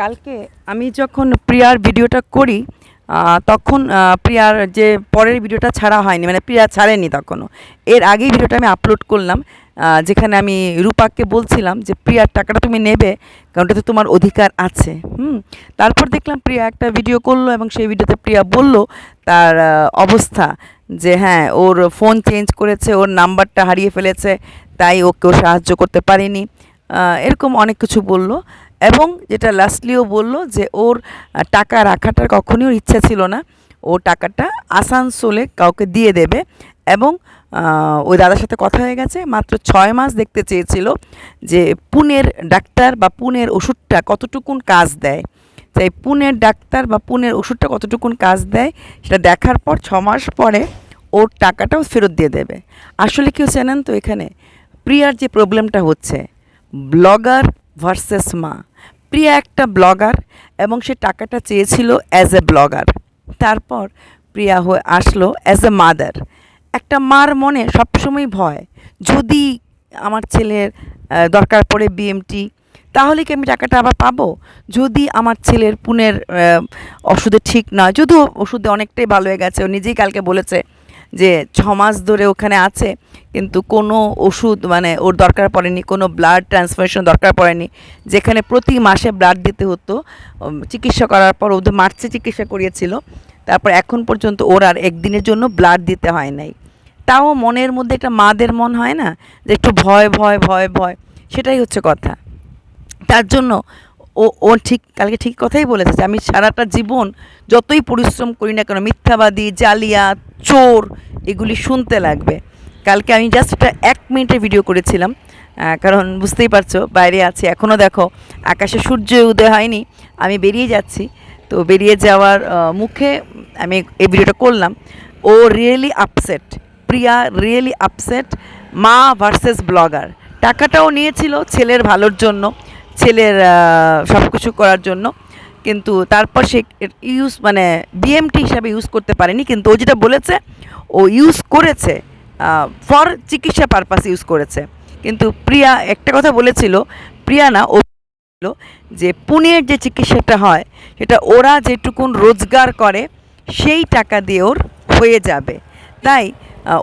কালকে আমি যখন প্রিয়ার ভিডিওটা করি তখন প্রিয়ার যে পরের ভিডিওটা ছাড়া হয়নি মানে প্রিয়া ছাড়েনি তখনও, এর আগেই ভিডিওটা আমি আপলোড করলাম যেখানে আমি রূপাকে বলছিলাম যে প্রিয়ার টাকাটা তুমি নেবে, কারণ ওটাতে তোমার অধিকার আছে। হুম, তারপর দেখলাম প্রিয়া একটা ভিডিও করল এবং সেই ভিডিওতে প্রিয়া বলল তার অবস্থা যে হ্যাঁ ওর ফোন চেঞ্জ করেছে, ওর নাম্বারটা হারিয়ে ফেলেছে, তাই ওকে সাহায্য করতে পারেনি। এরকম অনেক কিছু বলল। এবং যেটা লাস্টলিও বলল যে ওর টাকা রাখাটার কখনই ওর ইচ্ছা ছিল না। ও টাকাটা আসানসোলে কাউকে দিয়ে দেবে এবং ওই দাদার সাথে কথা হয়ে গেছে। মাত্র ছয় মাস দেখতে চেয়েছিল যে পুনের ডাক্তার বা পুনের ওষুধটা কতটুকুন কাজ দেয়। তাই পুনের ডাক্তার বা পুনের ওষুধটা কতটুকুন কাজ দেয় সেটা দেখার পর ছ মাস পরে ওর টাকাটাও ফেরত দিয়ে দেবে। আসলে কেউ জানেন তো এখানে? প্রিয়ার যে প্রবলেমটা হচ্ছে, ব্লগার ভার্সেস মা। প্রিয়া একটা ব্লগার এবং সে টাকাটা চেয়েছিল অ্যাজ এ ব্লগার তারপর প্রিয়া হয়ে আসলো অ্যাজ এ মাদার একটা মার মনে সবসময় ভয়, যদি আমার ছেলের দরকার পড়ে বিএমটি তাহলে কি আমি টাকাটা আবার পাবো? যদি আমার ছেলের পুনের ওষুধে ঠিক নয়, যদিও ওষুধে অনেকটাই ভালো হয়ে গেছে, ও নিজেই কালকে বলেছে যে ছ মাস ধরে ওখানে আছে, কিন্তু কোনো ওষুধ মানে ওর দরকার পড়েনি, কোনো ব্লাড ট্রান্সফারেশন দরকার পড়েনি। যেখানে প্রতি মাসে ব্লাড দিতে হতো চিকিৎসা করার পর ওদের মার্চে চিকিৎসা করিয়েছিল। তারপর এখন পর্যন্ত ওর আর একদিনের জন্য ব্লাড দিতে হয় নাই। তাও মনের মধ্যে একটা মাদের মন হয় না, যে একটু ভয় ভয় ভয় ভয়, সেটাই হচ্ছে কথা। তার জন্য ও ও ঠিক, কালকে ঠিক কথাই বলেছে যে আমি সারাটা জীবন যতই পরিশ্রম করি না কেন, মিথ্যাবাদী জালিয়া চোর, এগুলি শুনতে লাগবে। কালকে আমি জাস্ট একটা এক মিনিটের ভিডিও করেছিলাম কারণ বুঝতেই পারছ, বাইরে আছি। এখনও দেখো, আকাশে সূর্য উদয় হয়নি, আমি বেরিয়ে যাচ্ছি। তো বেরিয়ে যাওয়ার মুখে আমি এই ভিডিওটা করলাম। ও really upset Priya really upset মা ভার্সেস ব্লগার টাকাটাও নিয়েছিল ছেলের ভালোর জন্য। ছেলের সব কিছু করার জন্য। কিন্তু তারপর সে ইউজ মানে বিএমটি হিসাবে ইউজ করতে পারেনি। কিন্তু ও যেটা বলেছে, ও ইউজ করেছে ফর চিকিৎসা পারপাস ইউজ করেছে। কিন্তু প্রিয়া একটা কথা বলেছিল, প্রিয়া না, ও যে পুনের যে চিকিৎসাটা হয়, সেটা ওরা যেটুকুন রোজগার করে, সেই টাকা দিয়ে ওর হয়ে যাবে। তাই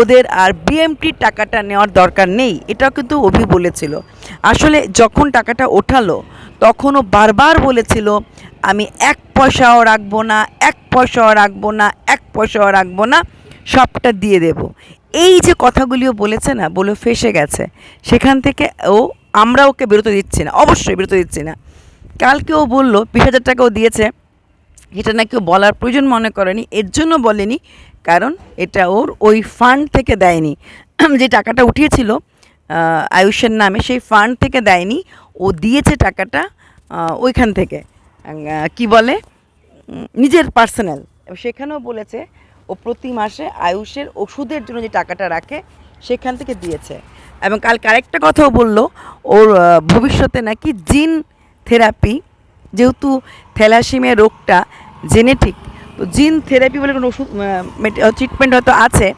ওদের আর বিএমটির টাকাটা নেওয়ার দরকার নেই, এটাও কিন্তু অভি বলেছিল। আসলে যখন টাকাটা ওঠালো, তখনও বারবার বলেছিল, আমি এক পয়সাও রাখব না, এক পয়সাও রাখব না, এক পয়সাও রাখব না, সবটা দিয়ে দেব। এই যে কথাগুলিও বলেছে না, বলে ফেসে গেছে। সেখান থেকে ও, আমরা ওকে বেরোতে দিচ্ছি না, অবশ্যই বেরোতে দিচ্ছি না। কালকে ও বলল, বিশ হাজার টাকাও দিয়েছে। এটা নাকি বলার প্রয়োজন মনে করেনি, এর জন্য বলেনি কারণ এটা ওর ওই ফান্ড থেকে দেয়নি। যে টাকাটা উঠিয়েছিল আয়ুষের নামে, সেই ফান্ড থেকে দেয়নি। ও দিয়েছে টাকাটা ওইখান থেকে। কি বলে? নিজের পার্সোনাল সেখানেও বলেছে, ও প্রতি মাসে আয়ুষের ওষুধের জন্য যে টাকাটা রাখে, সেখান থেকে দিয়েছে। এবং কালকে আরেকটা কথাও বলল, ওর ভবিষ্যতে নাকি জিন থেরাপি, যেহেতু থ্যালাসিমিয়া রোগটা জেনেটিক তো জিন থেরাপি বলে কোনো ওষুধ ট্রিটমেন্ট হয়তো আছে,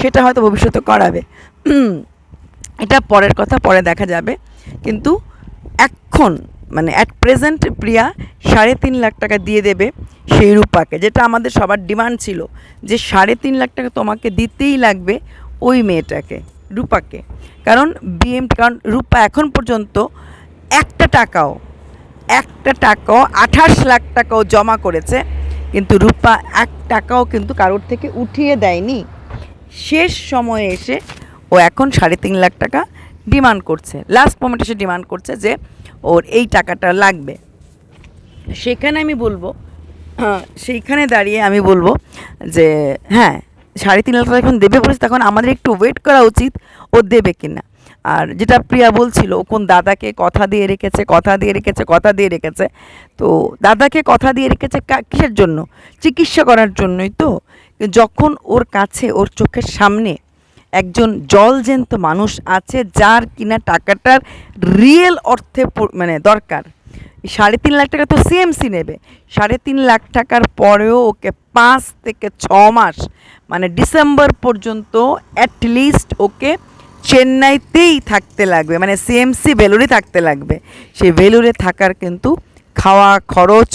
সেটা হয়তো ভবিষ্যতে করাবে। এটা পরের কথা, পরে দেখা যাবে। কিন্তু এখন মানে অ্যাট প্রেজেন্ট প্রিয়া সাড়ে তিন লাখ টাকা দিয়ে দেবে সেই রূপাকে, যেটা আমাদের সবার ডিমান্ড ছিল, যে সাড়ে তিন লাখ টাকা তোমাকে দিতেই লাগবে ওই মেয়েটাকে, রূপাকে। কারণ বিএম কারণ রূপা এখন পর্যন্ত একটা টাকাও একটা টাকাও, আঠাশ লাখ টাকাও জমা করেছে কিন্তু রূপা এক টাকাও কিন্তু কারোর থেকে উঠিয়ে দেয়নি। শেষ সময়ে এসে ও এখন সাড়ে তিন লাখ টাকা ডিমান্ড করছে। লাস্ট মোমেন্টে সে ডিমান্ড করছে যে ওর এই টাকাটা লাগবে। সেখানে আমি বলব সেইখানে দাঁড়িয়ে আমি বলব যে হ্যাঁ সাড়ে তিন লাখ টাকা যখন দেবে বলেছে, তখন আমাদের একটু ওয়েট করা উচিত, ও দেবে কিনা। আর যেটা প্রিয়া বলছিল, কোন দাদাকে কথা দিয়ে রেখেছে, কথা দিয়ে রেখেছে, কথা দিয়ে রেখেছে। তো দাদাকে কথা দিয়ে রেখেছে কিসের জন্য? চিকিৎসা করার জন্যই তো। যখন ওর কাছে, ওর চোখের সামনে একজন জলজেন্ত মানুষ আছে, যার কিনা টাকাটার রিয়েল অর্থে মানে দরকার। সাড়ে তিন লাখ টাকা তো সিএমসি নেবে। সাড়ে তিন লাখ টাকার পরেও ওকে পাঁচ থেকে ছ মাস মানে ডিসেম্বর পর্যন্ত অ্যাটলিস্ট ওকে চেন্নাইতেই থাকতে লাগবে মানে সিএমসি ভেলুরে থাকতে লাগবে। সেই ভেলুরে থাকার কিন্তু খাওয়া খরচ,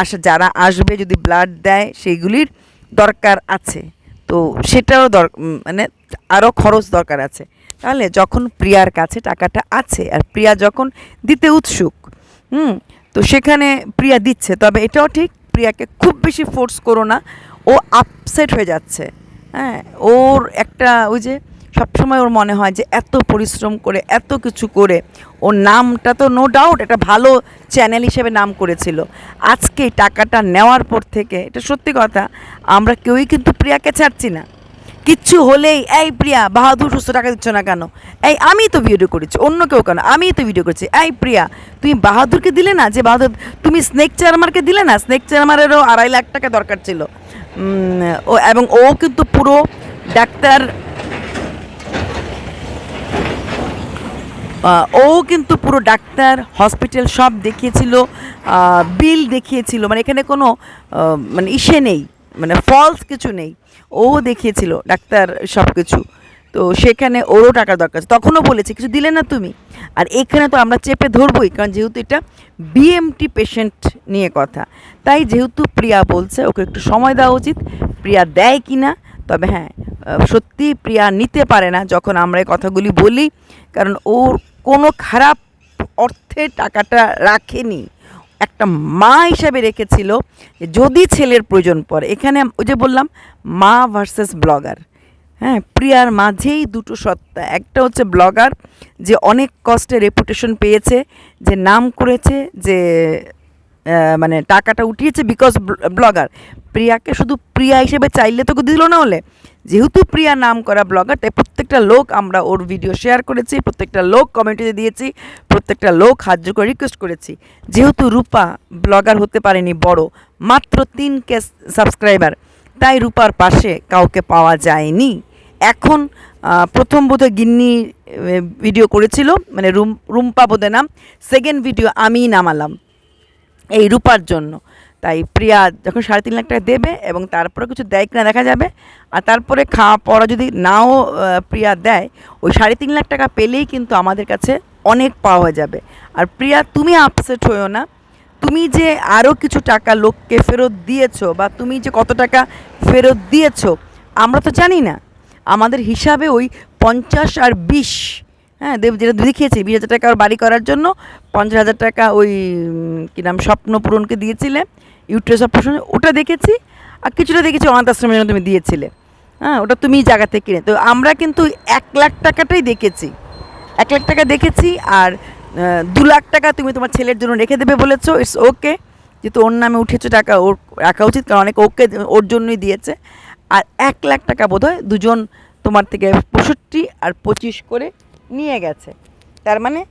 আস, যারা আসবে যদি ব্লাড দেয়, সেইগুলির দরকার আছে। তো সেটারও দর মানে আরও খরচ দরকার আছে। তাহলে যখন প্রিয়ার কাছে টাকাটা আছে, আর প্রিয়া যখন দিতে উৎসুক, হুম, তো সেখানে প্রিয়া দিচ্ছে। তবে এটাও ঠিক, প্রিয়াকে খুব বেশি ফোর্স করো না। ও আপসেট হয়ে যাচ্ছে। হ্যাঁ ওর একটা ওই যে সবসময় ওর মনে হয় যে এত পরিশ্রম করে, এত কিছু করে। ওর নামটা তো নো ডাউট একটা ভালো চ্যানেল হিসেবে নাম করেছিল। আজকে টাকাটা নেওয়ার পর থেকে, এটা সত্যি কথা, আমরা কেউই কিন্তু প্রিয়াকে ছাড়ছি না। কিচ্ছু হলেই, এই প্রিয়া, বাহাদুর সুস্থ টাকা দিচ্ছ না কেন? এই আমি তো ভিডিও করেছি, অন্য কেউ কেন? আমি তো ভিডিও করেছি। এই প্রিয়া, তুমি বাহাদুরকে দিলে না যে বাহাদুর, তুমি স্নেক চারমারকে দিলে না? স্নেক চারমারেরও আড়াই লাখ টাকা দরকার ছিল। ও, এবং ও কিন্তু পুরো ডাক্তার ও কিন্তু পুরো ডাক্তার হসপিটাল সব দেখিয়েছিল বিল দেখিয়েছিল মানে এখানে কোনো মানে ইসে নেই মানে ফলস কিছু নেই। ও দেখিয়েছিল ডাক্তার সব কিছু তো সেখানে ওরও টাকার দরকার আছে। তখনও বলেছে, কিছু দিলে না তুমি? আর এখানে তো আমরা চেপে ধরবই, কারণ যেহেতু এটা বিএমটি পেশেন্ট নিয়ে কথা। তাই যেহেতু প্রিয়া বলছে, ওকে একটু সময় দেওয়া উচিত। প্রিয়া দেয় কি না তবে হ্যাঁ সত্যি প্রিয়া নিতে পারে না যখন আমরা এই কথাগুলি বলি, কারণ ওর কোনো খারাপ অর্থে টাকাটা রাখেনি। একটা মা হিসাবে রেখেছিল যদি ছেলের প্রয়োজন পড়ে, এখানে ওই যে বললাম, মা ভার্সেস ব্লগার। হ্যাঁ প্রিয়ার মাঝেই দুটো সত্তা। একটা হচ্ছে ব্লগার যে অনেক কষ্টে রেপুটেশন পেয়েছে, যে নাম করেছে, যে মানে টাকাটা উঠিয়েছে বিকজ ব্লগার প্রিয়াকে শুধু প্রিয়া হিসেবে চাইলে তো দিল না হলে? যেহেতু প্রিয়া নাম করা ব্লগার তাই প্রত্যেকটা লোক আমরা ওর ভিডিও শেয়ার করেছি, প্রত্যেকটা লোক কমেন্টে দিয়েছি, প্রত্যেকটা লোক হাজ্য করে রিকোয়েস্ট করেছি। যেহেতু রূপা ব্লগার হতে পারেনি বড়, মাত্র তিন কে সাবস্ক্রাইবার তাই রূপার পাশে কাউকে পাওয়া যায়নি। এখন প্রথম বোধহয় গিন্নি ভিডিও করেছিল মানে রুম, রুম্পা বোধে নাম সেকেন্ড ভিডিও আমিই নামালাম। এই রূপার জন্য। তাই প্রিয়া যখন সাড়ে তিন লাখ টাকা দেবে এবং তারপরে কিছু দেয় কিনা দেখা যাবে। আর তারপরে খাওয়া পড়া যদি নাও প্রিয়া দেয়, ওই সাড়ে তিন লাখ টাকা পেলেই কিন্তু আমাদের কাছে অনেক পাওয়া যাবে। আর প্রিয়া, তুমি আপসেট হয়েও না। তুমি যে আরও কিছু টাকা লোককে ফেরত দিয়েছ বা তুমি যে কত টাকা ফেরত দিয়েছ, আমরা তো জানি না। আমাদের হিসাবে ওই পঞ্চাশ আর বিশ হ্যাঁ দেব যেটা দেখিয়েছি বিশ হাজার টাকা ওর বাড়ি করার জন্য, পঞ্চাশ হাজার টাকা ওই কী নাম, স্বপ্ন পূরণকে দিয়েছিলে ইউট্রেস অপারেশন ওটা দেখেছি, আর কিছুটা দেখেছি অনাথ আশ্রমের জন্য তুমি দিয়েছিলে। হ্যাঁ ওটা তুমি জায়গা থেকে কিনে, তো আমরা কিন্তু এক লাখ টাকাটাই দেখেছি। এক লাখ টাকা দেখেছি, আর দু লাখ টাকা তুমি তোমার ছেলের জন্য রেখে দেবে বলেছ ইটস ওকে যেহেতু ওর নামে উঠেছো, টাকা ওর, রাখা উচিত, কারণ অনেক ওকে ওর জন্যই দিয়েছে। আর এক লাখ টাকা বোধ হয় দুজন তোমার থেকে পঁয়ষট্টি আর পঁচিশ করে নিয়ে গেছে। তার মানে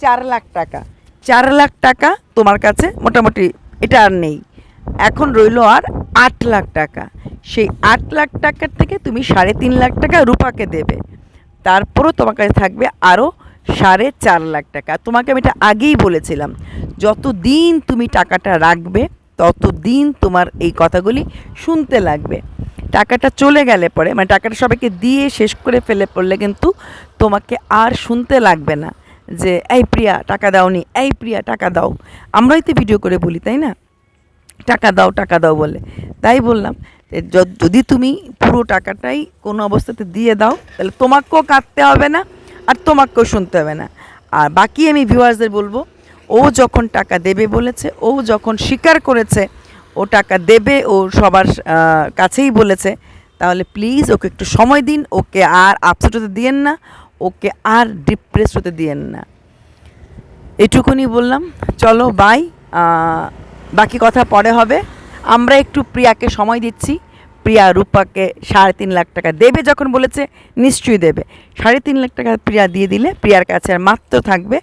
চার লাখ টাকা। চার লাখ টাকা তোমার কাছে মোটামুটি এটা আর নেই। এখন রইল আর আট লাখ টাকা। সেই আট লাখ টাকার থেকে তুমি সাড়ে তিন লাখ টাকা রূপাকে দেবে। তারপরও তোমার কাছে থাকবে আরও সাড়ে চার লাখ টাকা। তোমাকে আমি এটা আগেই বলেছিলাম যত দিন তুমি টাকাটা রাখবে তত দিন তোমার এই কথাগুলি শুনতে লাগবে। টাকাটা চলে গেলে পরে মানে টাকাটা সবাইকে দিয়ে শেষ করে ফেলে পড়লে কিন্তু তোমাকে আর শুনতে লাগবে না যে, এই প্রিয়া, টাকা দাওনি, এই প্রিয়া, টাকা দাও। আমরাই তো ভিডিও করে বলি, তাই না? টাকা দাও টাকা দাও বলে। তাই বললাম যদি তুমি পুরো টাকাটাই কোনো অবস্থাতে দিয়ে দাও, তাহলে তোমাকেও কাটতে হবে না, আর তোমাকেও শুনতে হবে না। আর বাকি আমি ভিউয়ার্সদের বলব ও যখন টাকা দেবে বলেছে, ও যখন স্বীকার করেছে, ও টাকা দেবে, ও সবার কাছেই বলেছে, তাহলে প্লিজ ওকে একটু সময় দিন, ওকে আর আপসেট হতে দিয়েন না, ওকে আর ডিপ্রেস হতে দিয়েন না। এটুকুনি বললাম। চলো বাই বাকি কথা পরে হবে। আমরা একটু প্রিয়াকে সময় দিচ্ছি। প্রিয়া রূপাকে সাড়ে তিন লাখ টাকা দেবে যখন বলেছে, নিশ্চয়ই দেবে। সাড়ে তিন লাখ টাকা প্রিয়া দিয়ে দিলে, প্রিয়ার কাছে আর মাত্র থাকবে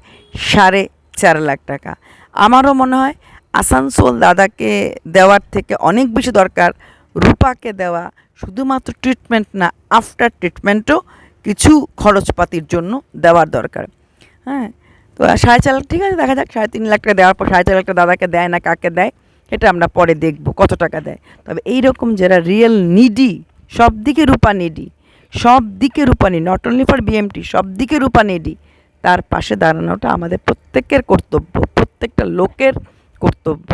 সাড়ে চার লাখ টাকা। আমারও মনে হয় আসানসোল দাদাকে দেওয়ার থেকে অনেক বেশি দরকার। রূপাকে দেওয়া শুধুমাত্র ট্রিটমেন্ট না আফটার ট্রিটমেন্টও কিছু খরচপাতির জন্য দেওয়ার দরকার। হ্যাঁ তো সাড়ে চার লাখ, ঠিক আছে, দেখা যাক, সাড়ে তিন লাখ টাকা দেওয়ার পর সাড়ে চার লাখ টাকা দাদাকে দেয় না কাকে দেয় এটা আমরা পরে দেখব কত টাকা দেয়। তবে এই রকম যারা রিয়েল নিডি সব দিকে রূপা নিডি সব দিকে Rupa needy not only for BMT সব দিকে রূপা নিডি তার পাশে দাঁড়ানোটা আমাদের প্রত্যেকের কর্তব্য, প্রত্যেকটা লোকের কর্তব্য।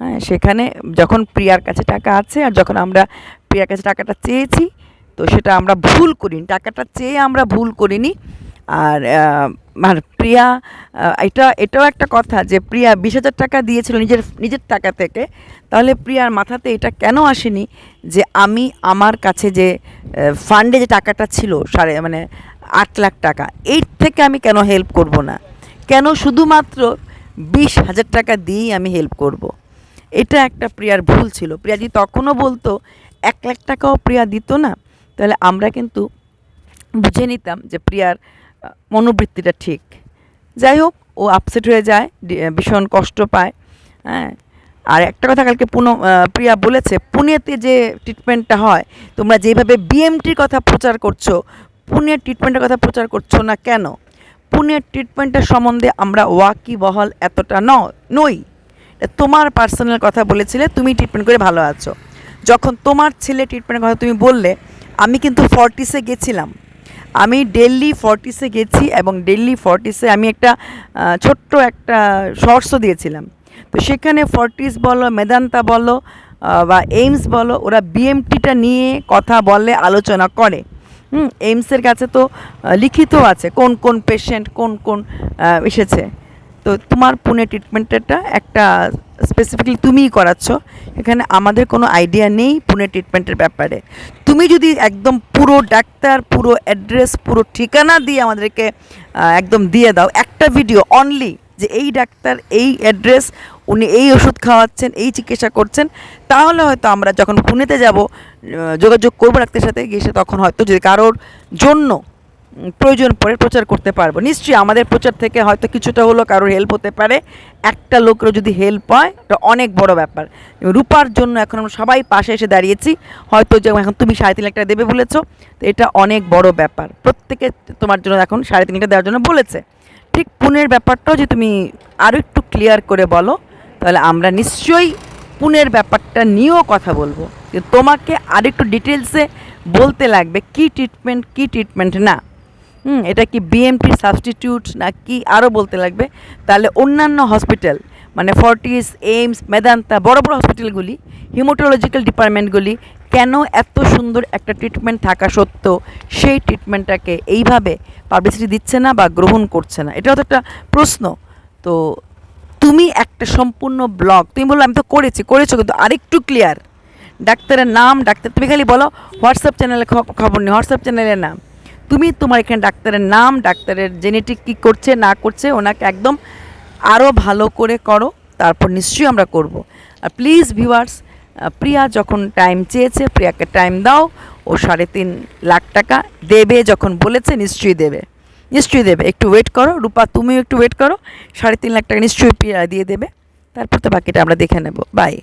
হ্যাঁ সেখানে যখন প্রিয়ার কাছে টাকা আছে আর যখন আমরা প্রিয়ার কাছে টাকাটা চেয়েছি, তো সেটা আমরা ভুল করিনি, টাকাটা চেয়ে আমরা ভুল করিনি। আর আর প্রিয়া এটা, এটাও একটা কথা যে প্রিয়া বিশ হাজার টাকা দিয়েছিল নিজের নিজের টাকা থেকে, তাহলে প্রিয়ার মাথাতে এটা কেন আসেনি যে আমি আমার কাছে যে ফান্ডে যে টাকাটা ছিল, সাড়ে মানে আট লাখ টাকা। এর থেকে আমি কেন হেল্প করব না? কেন শুধুমাত্র বিশ হাজার টাকা দিয়েই আমি হেল্প করব। এটা একটা প্রিয়ার ভুল ছিল। প্রিয়া যদি তখনও বলতো, এক লাখ টাকাও প্রিয়া দিত না, তাহলে আমরা কিন্তু বুঝে নিতাম যে প্রিয়ার মনোবৃত্তিটা ঠিক। যাই হোক, ও আপসেট হয়ে যায় ভীষণ কষ্ট পায় হ্যাঁ। আর একটা কথা কালকে পুনো প্রিয়া বলেছে, পুনেতে যে ট্রিটমেন্টটা হয়, তোমরা যেভাবে বিএমটির কথা প্রচার করছ পুনের ট্রিটমেন্টের কথা প্রচার করছ না কেন? পুনের ট্রিটমেন্টের সম্বন্ধে আমরা ওয়াকি বহল এতটা ন, নই। তোমার পার্সোনাল কথা বলেছিলে, তুমি ট্রিটমেন্ট করে ভালো আছো। যখন তোমার ছেলে ট্রিটমেন্টের কথা তুমি বললে, আমি কিন্তু ফর্টিসে গেছিলাম। আমি দিল্লি ফর্টিসে গেছি এবং ডেলি ফর্টিসে আমি একটা ছোট্ট একটা শর্টসও দিয়েছিলাম। তো সেখানে ফর্টিস বলো, মেদান্তা বলো বা এইমস বলো, ওরা বিএমটিটা নিয়ে কথা বলে, আলোচনা করে। হুম এইমসের কাছে তো লিখিত আছে কোন কোন পেশেন্ট কোন কোন এসেছে। তো তোমার পুনে ট্রিটমেন্টেরটা একটা স্পেসিফিকলি তুমিই করাচ্ছ। এখানে আমাদের কোনো আইডিয়া নেই পুনে ট্রিটমেন্টের ব্যাপারে। তুমি যদি একদম পুরো ডাক্তার, পুরো অ্যাড্রেস পুরো ঠিকানা দিয়ে আমাদেরকে একদম দিয়ে দাও, একটা ভিডিও অনলি যে এই ডাক্তার, এই অ্যাড্রেস উনি এই ওষুধ খাওয়াচ্ছেন, এই চিকিৎসা করছেন, তাহলে হয়তো আমরা যখন পুনেতে যাব যোগাযোগ করব ডাক্তারের সাথে, গিয়ে সে তখন হয়তো যদি কারোর জন্য প্রয়োজন পড়ে প্রচার করতে পারব। নিশ্চয়ই আমাদের প্রচার থেকে হয়তো কিছুটা হলো কারোর হেল্প হতে পারে। একটা লোকেরও যদি হেল্প হয়, এটা অনেক বড় ব্যাপার। রূপার জন্য এখন আমরা সবাই পাশে এসে দাঁড়িয়েছি। হয়তো যে এখন তুমি সাড়ে তিন লাখ টাকা দেবে বলেছ, তো এটা অনেক বড় ব্যাপার। প্রত্যেকে তোমার জন্য এখন সাড়ে তিন লাখ দেওয়ার জন্য বলেছে। ঠিক পুনের ব্যাপারটাও যে তুমি আরও একটু ক্লিয়ার করে বলো, তাহলে আমরা নিশ্চয়ই পুনের ব্যাপারটা নিয়েও কথা বলব। তোমাকে আরেকটু ডিটেলসে বলতে লাগবে, কি ট্রিটমেন্ট কি ট্রিটমেন্ট না। হুম, এটা কি বিএমটির সাবস্টিটিউট না কি আরও বলতে লাগবে? তাহলে অন্যান্য হসপিটাল মানে ফর্টিস এইমস মেদান্তা বড় বড় হসপিটালগুলি হিমোটোলজিক্যাল ডিপার্টমেন্টগুলি কেন এত সুন্দর একটা ট্রিটমেন্ট থাকা সত্ত্বেও সেই ট্রিটমেন্টটাকে এইভাবে পাবলিসিটি দিচ্ছে না বা গ্রহণ করছে না? এটাও তো একটা প্রশ্ন। তো তুমি একটা সম্পূর্ণ ব্লগ তুমি বলল আমি তো করেছি, করেছ কিন্তু আরেকটু ক্লিয়ার ডাক্তারের নাম, ডাক্তার তুমি খালি বলো হোয়াটসঅ্যাপ চ্যানেলে খবর নেই হোয়াটসঅ্যাপ চ্যানেলের নাম তুমি তোমার এখানে ডাক্তারের নাম, ডাক্তারের জেনেটিক কী করছে, না করছে, ওনাকে একদম আরও ভালো করে করো, তারপর নিশ্চয়ই আমরা করব। আর প্লিজ ভিউয়ার্স প্রিয়া যখন টাইম চেয়েছে, প্রিয়াকে টাইম দাও, ও সাড়ে তিন লাখ টাকা দেবে যখন বলেছে, নিশ্চয়ই দেবে। নিশ্চয়ই দেবে। একটু ওয়েট করো, রূপা তুমিও একটু ওয়েট করো, সাড়ে তিন লাখ টাকা নিশ্চয়ই প্রিয়া দিয়ে দেবে। তারপর তো বাকিটা আমরা দেখে নেব। বাই